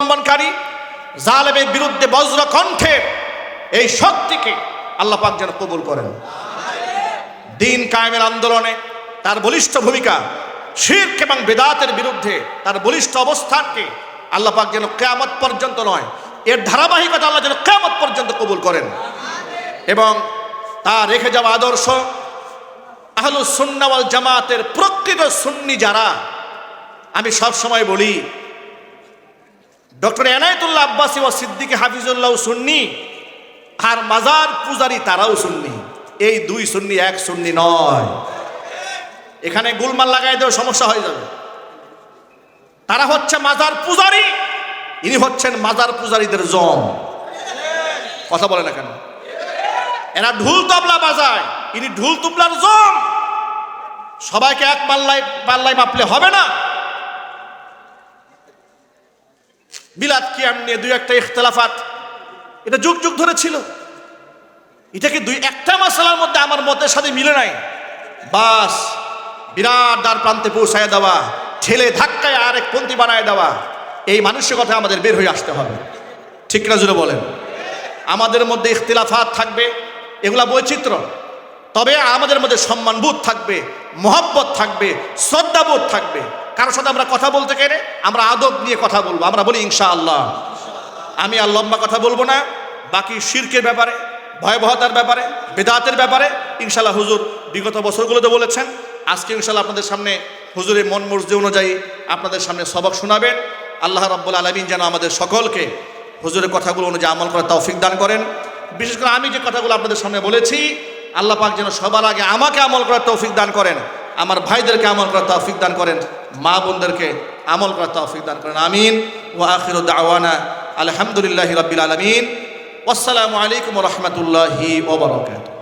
অবলম্বনকারী জালেমের বিরুদ্ধে বজ্র কণ্ঠে এই শক্তিকে আল্লাহ পাক যেন কবুল করেন। দিন কায়েমের আন্দোলনে তার বলিষ্ঠ ভূমিকা, শির্ক এবং বেদাতের বিরুদ্ধে তার বলিষ্ঠ অবস্থানকে আল্লাহ পাক যেন কেয়ামত পর্যন্ত নয়, এর ধারাবাহিকতা আল্লাহ যেন কেয়ামত পর্যন্ত কবুল করেন। এবং তা রেখে যাওয়া আদর্শ আহলু সুন্নাওয়াল জামাতের প্রকৃত সুন্নি যারা, আমি সব সময় বলি ডক্টর এনায়তুল্লাহ আব্বাসী ও সিদ্দিক হাফিজুল্লাহ সুন্নি আর মাজার পূজারি তারাও সুন্নি। এই দুই সুন্নি এক সুন্নি নয়। এখানে গুলমাল লাগাই দেওয়া সমস্যা হয়ে যাবে। তারা হচ্ছে মাজার পূজারি, ইনি হচ্ছেন মাজার পূজারীদের জম। কথা বলে না কেন? এরা ঢুল তবলা বাজায়, ইনি ঢুল তুবলার জম। সবাইকে এক পাল্লায় পাল্লায় মাপলে হবে না। বিলাত কিয়াম নিয়ে দুই একটা ইখতলাফাত? এটা যুগ যুগ ধরে ছিল। এটাকে দুই একটা মাসালার মধ্যে আমার মতের সাথে মিলে নাই? বাস, বিরাট দ্বার প্রান্তে পৌঁছায় দেওয়া, ঠেলে ধাক্কায় আরেক পন্থী বানায় দেওয়া, এই মানসিকতা আমাদের বের হয়ে আসতে হবে। ঠিক না জুড়ে বলেন? আমাদের মধ্যে ইখতিলাফাত থাকবে, এগুলা বৈচিত্র্য। তবে আমাদের মধ্যে সম্মানবোধ থাকবে, মহব্বত থাকবে, শ্রদ্ধাবোধ থাকবে। কারোর সাথে আমরা কথা বলতে গেলে আমরা আদব নিয়ে কথা বলব, আমরা বলি ইনশা আল্লাহ আমি আর লম্বা কথা বলব না, বাকি শির্কের ব্যাপারে, ভয়াবহতার ব্যাপারে, বেদাতের ব্যাপারে ইনশাল্লাহ হুজুর বিগত বছরগুলোতে বলেছেন, আজকে ইনশাল্লাহ আপনাদের সামনে হুজুরের মন মর্জি অনুযায়ী আপনাদের সামনে সবক শোনাবেন। আল্লাহ রাব্বুল আলমিন যেন আমাদের সকলকে হুজুরের কথাগুলো অনুযায়ী আমল করার তৌফিক দান করেন। বিশেষ করে আমি যে কথাগুলো আপনাদের সামনে বলেছি, আল্লাহ পাক যেন সবার আগে আমাকে আমল করার তৌফিক দান করেন। আমার ভাইদেরকে আমল করার তৌফিক দান করেন, মা বোনদেরকে আমল করার তৌফিক দান করেন, আমিন। ও আখির দাওয়ানা, আলহামদুলিল্লাহ রবিল আলমিন। আসসালামু আলাইকুম রহমতুল্লাহি ওবরাকাতুহ